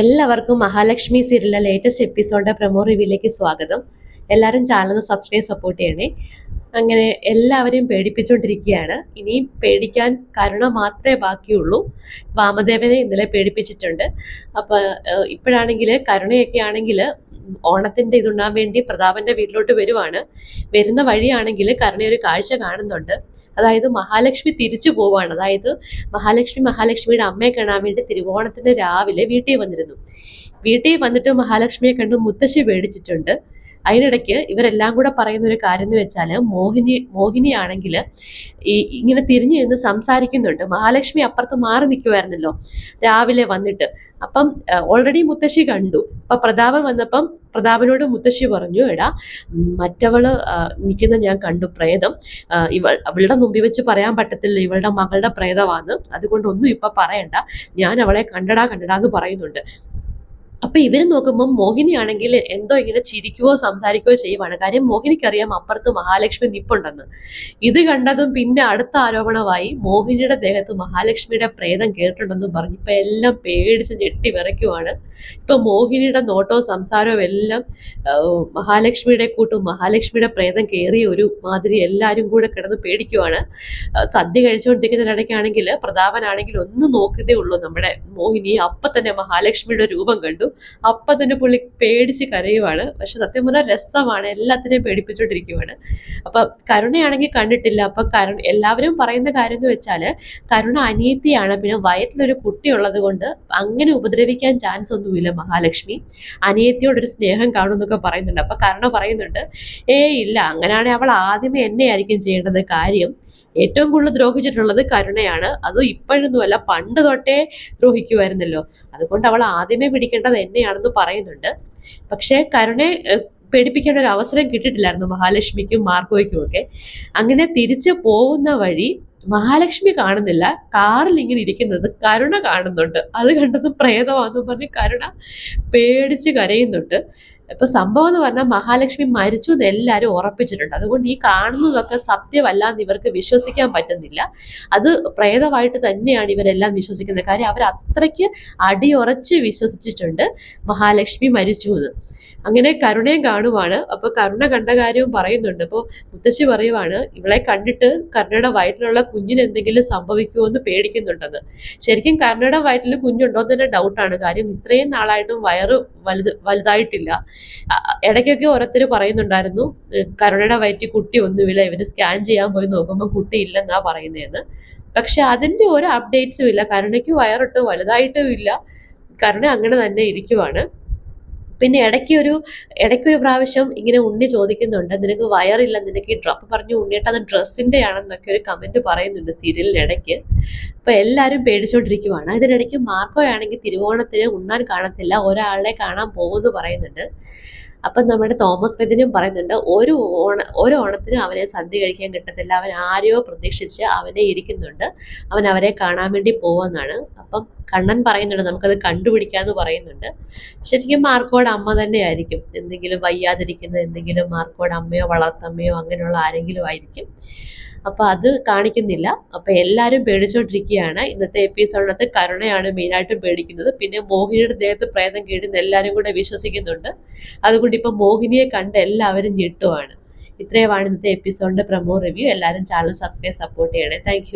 എല്ലാവർക്കും മഹാലക്ഷ്മി സീരിയലിലെ latest എപ്പിസോഡിന്റെ promo റിവ്യൂലേക്ക് സ്വാഗതം. എല്ലാവരും ചാനൽ സബ്സ്ക്രൈബ് സപ്പോർട്ട് ചെയ്യണേ. അങ്ങനെ എല്ലാവരെയും പേടിപ്പിച്ചുകൊണ്ടിരിക്കുകയാണ് ഇനിയും പേടിക്കാൻ കരുണ മാത്രമേ ബാക്കിയുള്ളൂ. വാമദേവനെ ഇന്നലെ പേടിപ്പിച്ചിട്ടുണ്ട്. അപ്പോൾ ഇപ്പോഴാണെങ്കിൽ കരുണയൊക്കെ ആണെങ്കിൽ ഓണത്തിന്റെ ഇതുണ്ടാൻ വേണ്ടി പ്രതാപന്റെ വീട്ടിലോട്ട് വരുവാണ്. വരുന്ന വഴിയാണെങ്കിൽ കരുണ ഒരു കാഴ്ച കാണുന്നുണ്ട്. അതായത് മഹാലക്ഷ്മി തിരിച്ചു പോവാണ്. അതായത് മഹാലക്ഷ്മി മഹാലക്ഷ്മിയുടെ അമ്മയെ കാണാൻ വേണ്ടി തിരുവോണത്തിന്റെ രാവിലെ വീട്ടിൽ വന്നിരുന്നു. വീട്ടിൽ വന്നിട്ട് മഹാലക്ഷ്മിയെ കണ്ടു മുത്തശ്ശി പേടിച്ചിട്ടുണ്ട്. അതിനിടയ്ക്ക് ഇവരെല്ലാം കൂടെ പറയുന്ന ഒരു കാര്യം എന്ന് വെച്ചാൽ മോഹിനി മോഹിനിയാണെങ്കിൽ ഈ ഇങ്ങനെ തിരിഞ്ഞു നിന്ന് സംസാരിക്കുന്നുണ്ട്. മഹാലക്ഷ്മി അപ്പുറത്ത് മാറി നിൽക്കുമായിരുന്നല്ലോ രാവിലെ വന്നിട്ട്. അപ്പം ഓൾറെഡി മുത്തശ്ശി കണ്ടു. അപ്പം പ്രതാപൻ വന്നപ്പം പ്രതാപനോട് മുത്തശ്ശി പറഞ്ഞു എടാ മറ്റവൾ നിൽക്കുന്ന ഞാൻ കണ്ടു പ്രേതം. ഇവൾ അവളുടെ മുമ്പിൽ വെച്ച് പറയാൻ പറ്റത്തില്ല. ഇവളുടെ മകളുടെ പ്രേതമാണ് അതുകൊണ്ടൊന്നും ഇപ്പം പറയണ്ട. ഞാൻ അവളെ കണ്ടടാ കണ്ടടാ എന്ന് പറയുന്നുണ്ട്. അപ്പൊ ഇവർ നോക്കുമ്പോൾ മോഹിനിയാണെങ്കിൽ എന്തോ ഇങ്ങനെ ചിരിക്കുകയോ സംസാരിക്കുകയോ ചെയ്യുവാണ്. കാര്യം മോഹിനിക്കറിയാം അപ്പുറത്ത് മഹാലക്ഷ്മി നിപ്പുണ്ടെന്ന്. ഇത് കണ്ടതും പിന്നെ അടുത്ത ആരോപണമായി മോഹിനിയുടെ ദേഹത്ത് മഹാലക്ഷ്മിയുടെ പ്രേതം കേട്ടിട്ടുണ്ടെന്നും പറഞ്ഞു. ഇപ്പൊ എല്ലാം പേടിച്ച് ഞെട്ടി വിറയ്ക്കുവാണ്. ഇപ്പൊ മോഹിനിയുടെ നോട്ടവും സംസാരവും എല്ലാം മഹാലക്ഷ്മിയുടെ കൂട്ടും മഹാലക്ഷ്മിയുടെ പ്രേതം കയറിയ ഒരു മാതിരി എല്ലാവരും കൂടെ കിടന്ന് പേടിക്കുവാണ്. സദ്യ കഴിച്ചുകൊണ്ടിരിക്കുന്നതിനിടയ്ക്കാണെങ്കിൽ പ്രതാപനാണെങ്കിൽ ഒന്ന് നോക്കുന്നേ ഉള്ളൂ നമ്മുടെ മോഹിനി. അപ്പൊ തന്നെ മഹാലക്ഷ്മിയുടെ രൂപം കണ്ടു. അപ്പം തന്നെ പുള്ളി പേടിച്ച് കരയുവാണ്. പക്ഷെ സത്യം പറഞ്ഞാൽ രസമാണ്. എല്ലാത്തിനെയും പേടിപ്പിച്ചുകൊണ്ടിരിക്കുവാണ് അപ്പം കരുണയാണെങ്കിൽ കണ്ടിട്ടില്ല. അപ്പം കരുണ എല്ലാവരും പറയുന്ന കാര്യം എന്ന് വെച്ചാൽ കരുണ അനിയത്തിയാണ്. പിന്നെ വയറ്റിലൊരു കുട്ടി ഉള്ളത് കൊണ്ട് അങ്ങനെ ഉപദ്രവിക്കാൻ ചാൻസ് ഒന്നുമില്ല മഹാലക്ഷ്മി. അനിയത്തിയോടൊരു സ്നേഹം കാണുമെന്നൊക്കെ പറയുന്നുണ്ട്. അപ്പം കരുണ പറയുന്നുണ്ട് ഏ ഇല്ല. അങ്ങനെയാണെങ്കിൽ അവൾ ആദ്യമേ എന്നെ ആയിരിക്കും ചെയ്യേണ്ടത്. കാര്യം ഏറ്റവും കൂടുതൽ ദ്രോഹിച്ചിട്ടുള്ളത് കരുണയാണ്. അതും ഇപ്പോഴൊന്നുമല്ല പണ്ട് തൊട്ടേ ദ്രോഹിക്കുമായിരുന്നല്ലോ. അതുകൊണ്ട് അവൾ ആദ്യമേ പിടിക്കേണ്ടത് എന്നെയാണെന്ന് പറയുന്നുണ്ട്. പക്ഷേ കരുണയെ പേടിപ്പിക്കേണ്ട ഒരു അവസരം കിട്ടിയിട്ടില്ലായിരുന്നു മഹാലക്ഷ്മിക്കും മാർക്കോയ്ക്കും ഒക്കെ അങ്ങനെ തിരിച്ചു പോകുന്ന വഴി മഹാലക്ഷ്മി കാണുന്നില്ല. കാറിൽ ഇങ്ങനെ ഇരിക്കുന്നത് കരുണ കാണുന്നുണ്ട്. അത് കണ്ടത് പ്രേതമാണെന്ന് പറഞ്ഞ് കരുണ പേടിച്ച് കരയുന്നുണ്ട്. ഇപ്പൊ സംഭവം എന്ന് പറഞ്ഞാൽ മഹാലക്ഷ്മി മരിച്ചു എന്ന് എല്ലാവരും ഉറപ്പിച്ചിട്ടുണ്ട്. അതുകൊണ്ട് ഈ കാണുന്നതൊക്കെ സത്യമല്ല എന്ന് ഇവർക്ക് വിശ്വസിക്കാൻ പറ്റുന്നില്ല. അത് പ്രേതമായിട്ട് തന്നെയാണ് ഇവരെല്ലാം വിശ്വസിക്കുന്നത്. കാര്യം അവർ അത്രയ്ക്ക് അടിയുറച്ച് വിശ്വസിച്ചിട്ടുണ്ട് മഹാലക്ഷ്മി മരിച്ചു എന്ന്. അങ്ങനെ കരുണയും കാണുവാണ്. അപ്പൊ കരുണ കണ്ട കാര്യവും പറയുന്നുണ്ട്. അപ്പോൾ മുത്തശ്ശി പറയുവാണ് ഇവളെ കണ്ടിട്ട് കരുണയുടെ വയറ്റിലുള്ള കുഞ്ഞിന് എന്തെങ്കിലും സംഭവിക്കുമോ എന്ന് പേടിക്കുന്നുണ്ടെന്ന്. ശരിക്കും കരുണയുടെ വയറ്റിൽ കുഞ്ഞുണ്ടോ എന്ന് തന്നെ ഡൗട്ടാണ് കാര്യം ഇത്രയും നാളായിട്ടും വയറ് വലുത് വലുതായിട്ടില്ല. ഇടയ്ക്കൊക്കെ ഓരോരുത്തർ പറയുന്നുണ്ടായിരുന്നു കരുണയുടെ വയറ്റിൽ കുട്ടി ഒന്നുമില്ല ഇവർ സ്കാൻ ചെയ്യാൻ പോയി നോക്കുമ്പോൾ കുട്ടി ഇല്ലെന്നാ പറയുന്നതെന്ന് പക്ഷെ അതിന്റെ ഒരു അപ്ഡേറ്റ്സും ഇല്ല. കരുണയ്ക്ക് വയറിട്ട് വലുതായിട്ടും ഇല്ല. കരുണ അങ്ങനെ തന്നെ ഇരിക്കുവാണ്. പിന്നെ ഇടയ്ക്ക് ഒരു ഇടയ്ക്കൊരു പ്രാവശ്യം ഇങ്ങനെ ഉണ്ണി ചോദിക്കുന്നുണ്ട് നിനക്ക് വയറില്ല നിനക്ക് ഈ ഡ്രോപ്പ് പറഞ്ഞു ഉണ്ണിയിട്ട് അത് ഡ്രസ്സിന്റെ ആണെന്നൊക്കെ ഒരു കമന്റ് പറയുന്നുണ്ട് സീരിയലിനിടയ്ക്ക് അപ്പോൾ എല്ലാവരും പേടിച്ചുകൊണ്ടിരിക്കുവാണ് ഇതിനിടയ്ക്ക് മാർക്കോ ആണെങ്കിൽ തിരുവോണത്തിന് ഉണ്ണാൻ കാണത്തില്ല ഒരാളെ കാണാൻ പോകുമെന്ന് പറയുന്നുണ്ട്. അപ്പം നമ്മുടെ തോമസ് വെദിനും പറയുന്നുണ്ട് ഒരു ഓണ ഒരു ഓണത്തിന് അവനെ സദ്യ കഴിക്കാൻ കിട്ടത്തില്ല. അവൻ ആരെയോ പ്രതീക്ഷിച്ച് അവനെ ഇരിക്കുന്നുണ്ട്. അവൻ അവരെ കാണാൻ വേണ്ടി പോവെന്നാണ് അപ്പം കണ്ണൻ പറയുന്നുണ്ട് നമുക്കത് കണ്ടുപിടിക്കാമെന്ന് പറയുന്നുണ്ട്. ശരിക്കും മാർക്കോട് അമ്മ തന്നെയായിരിക്കും. എന്തെങ്കിലും വയ്യാതിരിക്കുന്ന എന്തെങ്കിലും മാർക്കോട് അമ്മയോ വളർത്തമ്മയോ അങ്ങനെയുള്ള ആരെങ്കിലും ആയിരിക്കും. അപ്പോൾ അത് കാണിക്കുന്നില്ല. അപ്പോൾ എല്ലാരും പേടിച്ചോണ്ടിരിക്കുകയാണ്. ഇന്നത്തെ എപ്പിസോഡിനകത്ത് കരുണയാണ് മെയിനായിട്ട് പേടിക്കുന്നത്. പിന്നെ മോഹിനിയുടെ ദേഹത്ത് പ്രേതം കേടുന്ന എല്ലാവരും കൂടെ വിശ്വസിക്കുന്നുണ്ട്. അതുകൊണ്ട് ഇപ്പൊ മോഹിനിയെ കണ്ട് എല്ലാവരും ഞെട്ടുവാണ്. ഇത്രയുമാണ് ഇന്നത്തെ എപ്പിസോഡിന്റെ പ്രമോ റിവ്യൂ എല്ലാവരും ചാനൽ സബ്സ്ക്രൈബ് സപ്പോർട്ട് ചെയ്യണേ. താങ്ക്